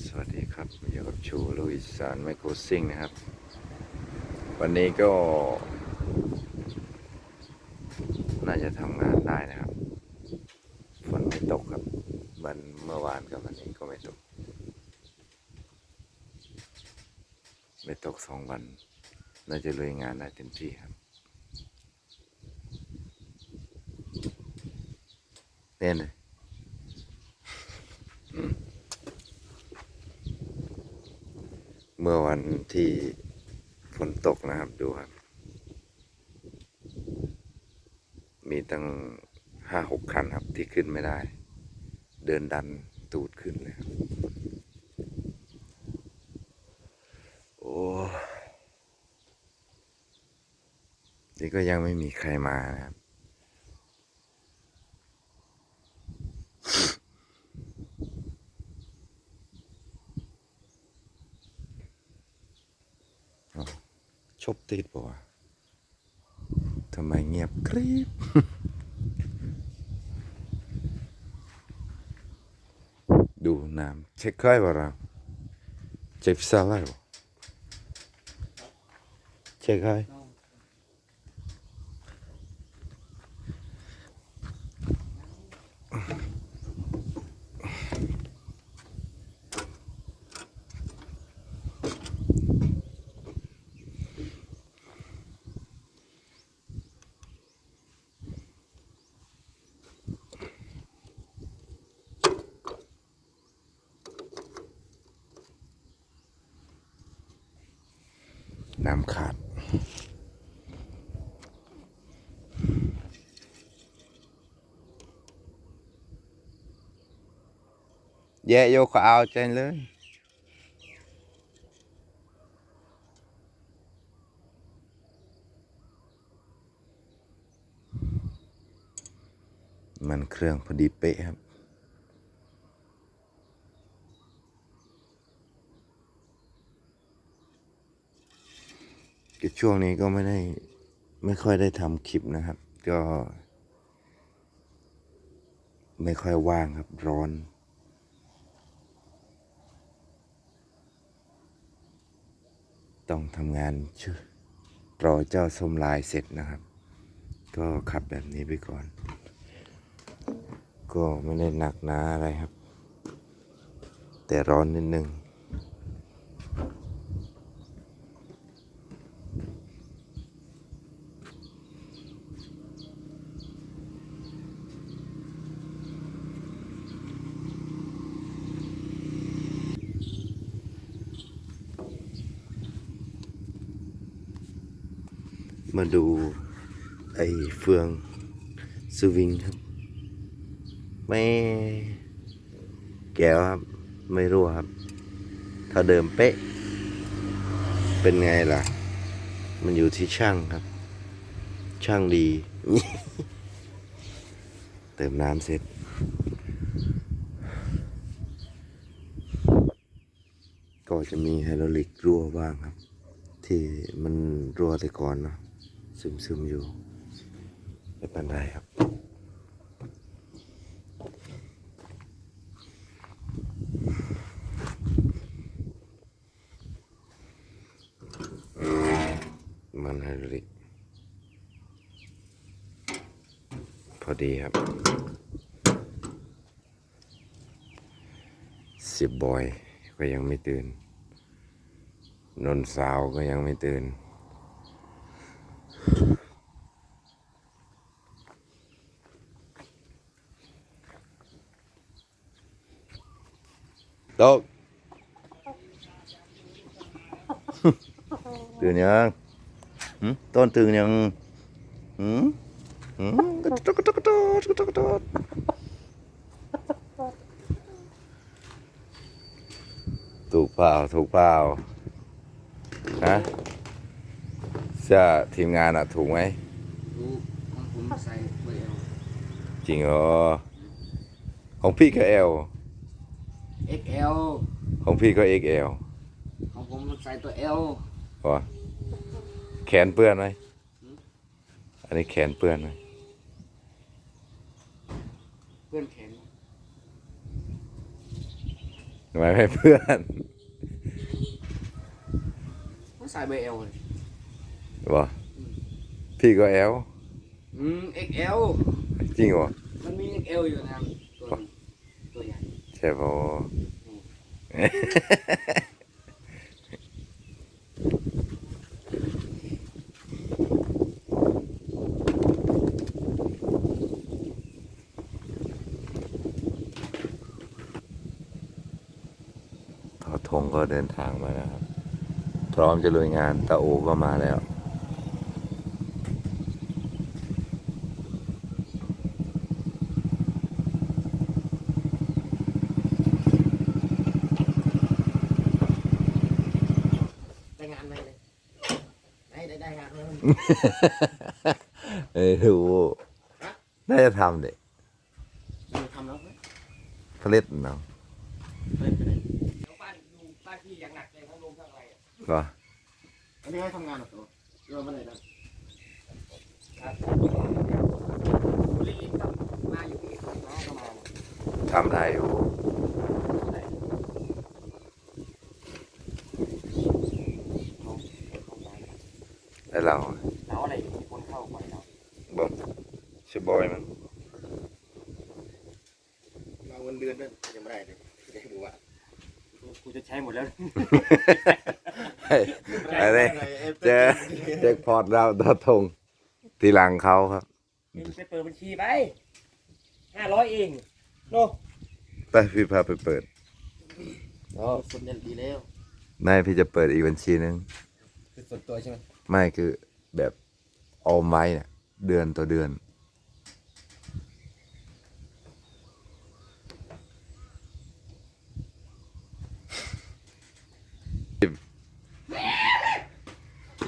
สวัสดีครับอยู่กับชูลุยสารไมโครซิงนะครับ วันนี้ก็ น่าจะทำงานได้นะครับ ฝนไม่ตกครับ วันเมื่อวานกับวันนี้ก็ไม่ตก ไม่ตกสองวัน น่าจะลุยงานได้เต็มที่ครับเน่นเลย เมื่อวันที่ฝนตกนะครับดูครับ มีตั้งห้าหกคันครับที่ขึ้นไม่ได้ เดินดันตูดขึ้นเลยครับโอ้นี่ก็ยังไม่มีใครมานะครับ ชบติดปะวะทำไมเงียบกริบดูน้ำเช็คค่อยบ่เราเช็คซาลายบ่เช็คค่ย น้ำขาด แย่โยก็เอาใจเลยมันเครื่องพอดีเป๊ะครับ ก็ช่วงนี้ก็ไม่ได้ไม่ค่อยได้ทำคลิปนะครับ ก็ ไม่ค่อยว่างครับร้อน ต้องทำงานชื่อรอเจ้าส้มลายเสร็จนะครับ ก็ขับแบบนี้ไปก่อน ก็ไม่ได้หนักหนาอะไรครับ แต่ร้อนนิดนึง มาดูไอ้เฟืองสวิงครับไม่แก้วครับ ไม่รู้ครับ ถ้าเดิมเป๊ะ เป็นไงล่ะ มันอยู่ที่ช่างครับ ช่างดี เติมน้ำเสร็จก็จะมีไฮดรอลิกรั่วบ้างครับ ที่มันรั่วแต่ก่อนเนอะ ซึมซึมอยู่ไม่เป็นไรครับ มันไฮดริกพอดีครับสิบบอยก็ยังไม่ตื่น นนสาวก็ยังไม่ตื่น โต๊ะตื่นยังหึต้นตื่นยังหืมหืมกระตุกกระตุกกระตุกกระตุกกระตุกถูกเปล่าถูกเปล่าฮะเสื้อทีมงานอะถูกไหมดูของผมใส่เบอร์เอลจริงเหรอของพี่ก็เอล XL ของพี่ก็เอ็กเอลของผมใส่ตัว L วะแขนเปื้อนไหมอันนี้แขนเปื้อนไหมเพื่อนแขนทำไมไม่เพื่อนผมใส่เบอร์เอลเลยวะพี่ก็แอลอืม XL จริงเหรอมันมี XL อยู่นะครับตัวนี้ตัวใหญ่ ใช่ปะทองก็เดินทางมาแล้วครับ พร้อมจะลุยงานตาโอก็มาแล้ว ได้งานไหมเลยได้ได้ได้งานไหม เอ้ยดูน่าจะทำเด็กทำแล้วไหมผลิตเนาะไปไปเลยเดี๋ยวบ้านดูบ้านพี่อย่างหนักเลยทั้งลงทั้งอะไรอะก็อันนี้ให้ทำงานเหรอตัวโยนมาไหนนะรีบกลับมาอยู่ที่น้องก็มาเนี่ยทำได้อยู่ เราเราอะไรมีคนเข้าไปเราบอกชื่อบอยมั้งเราเงินเดือนด้วยยังไม่ได้เลยจะให้ดูว่ากูจะใช้หมดแล้วเฮ้ยอะไรเจอเจ็คพอร์ตเราตอทงทีหลังเขาครับไปเปิดบัญชีไปห้าร้อยเองโน่ไปพี่พาไปเปิดอ๋อส่วนใหญ่ดีแล้วไม่พี่จะเปิดอีกบัญชีนึงคือส่วนตัวใช่ไหม ไม่คือแบบออมไว้เนี่ยเดือนต่อเดือน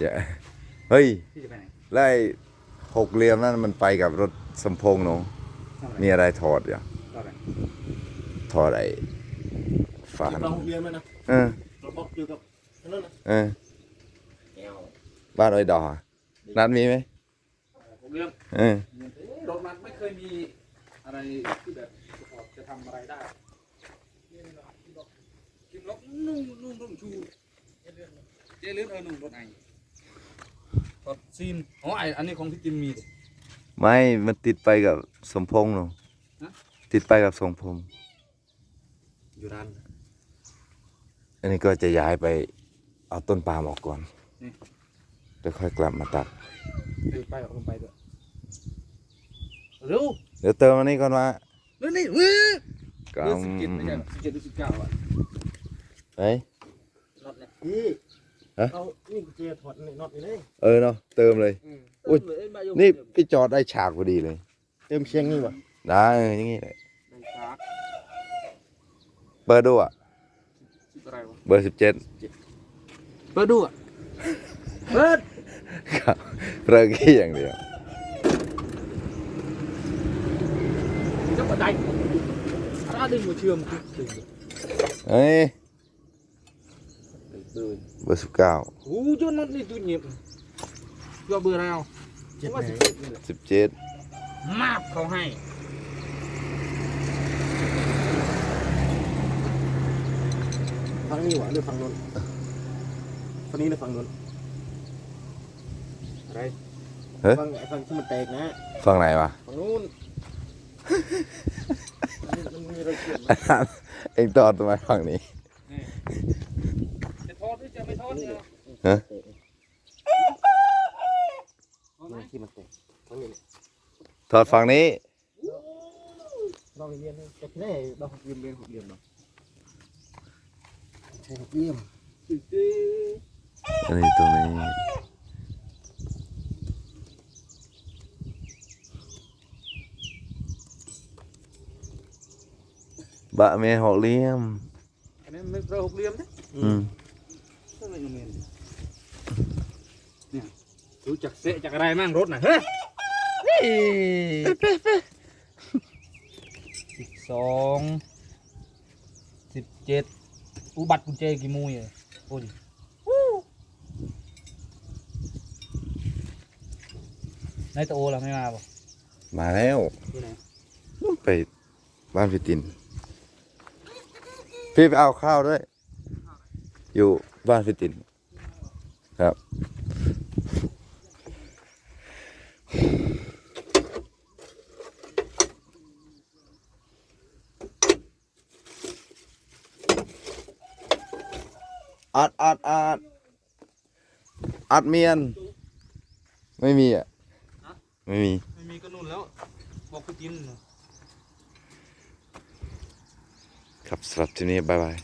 อย่าเฮ้ยพี่จะไปไหนไล่หกเหลี่ยมนั่นมันไปกับรถสมพงษ์เนาะมีอะไรถอดอยู่ก็ไปถอดไอ้ฝาเราเรียนมานะเออเราบอกอยู่กับนั่นนะเออแอล บ้านไอ้ดอนัดมีไหมผมเรื่องเออรถมันไม่เคยมีอะไรที่แบบจะทำอะไรได้กินล็อกนุ่งนุ่งนุ่งชูเจเลือดเออนุ่งรถไอรถซีนอ๋อไออันนี้ของพี่จิมมีดิไม่ มันติดไปกับสมพงษ์เนาะฮะติดไปกับสมพงษ์อยู่ร้านอันนี้ก็จะย้ายไปเอาต้นปาล์มออกก่อน แล้วค่อยกลับมาตัดเออไปออกลงไปด้วยเร็วเดี๋ยวเติมอันนี้ก่อนมาเร็วนี่เว้ยก็เดือนสิบเจ็ดไม่ใช่สิบเจ็ดหรือสิบเก้าอะเฮ้ยน็อตเนี่ยพี่ฮะเอานี่กุญแจถอดน็อตนี่เลยเออเนาะเติมเลยอุ๊ยนี่พี่จอดได้ฉากพอดีเลย เติมเชียงนี่วะได้อย่างงี้เลยได้ชาร์จเบอร์ดูอะสิบอะไรวะเบอร์สิบเจ็ดเปิดดูอะเปิด ครับเริ่มขี้อย่างเดียวจะกระไดอะไรดึงมาเชื่อมดึงเฮ้ยเลยเบอร์สิบเก้าโอ้ยน็อตนี่ตัวเงียบยอเบอร์อะไรเอาเจ็ดว่าไหนสิบเจ็ดนี่แหละสิบเจ็ดมาบเขาให้ฝั่งนี้หวะหรือฝั่งนู้นฝั่งนี้หรือฝั่งนู้น อะไรฝั่งไอ้ฝั่งที่มันแตกนะฟังไหนวะ ฝั่งนู้นมันมีอะไรเกี่ยวไหมเองตอดทำไมฝั่งนี้ จะทอดหรือจะไม่ทอดเนี่ยฮะเอาไหมนี่ที่มันแตกฝั่งนี้ถอดฝั่งนี้ลองเรียนเลยแต่ที่ไหนลองเรียนเรียนหกเหลี่ยมเนาะใช่หกเหลี่ยม อันนี้ตรงนี้บะเมหกเหลี่ยมอันนี้ไม่เราหกเหลี่ยมนะอืมก็เลยเมนเนี่ยรู้จักเสะจากอะไรมั่งรถน่ะเฮ้ยสิบสองสิบเจ็ดอุบัติกุญแจกี่มุยอะโอ้ยนายตะโอเราไม่มาบ่มาแล้วที่ไหนไปบ้านพี่ติน พี่ไปเอาข้าวด้วย อยู่บ้านพี่ตินครับ อัดอัดอัดอัดเมียน ไม่มีอะ ไม่มี ไม่มีก็นู่นแล้ว บอกกูกิน ครับสำหรับที่นี้บ๊ายบาย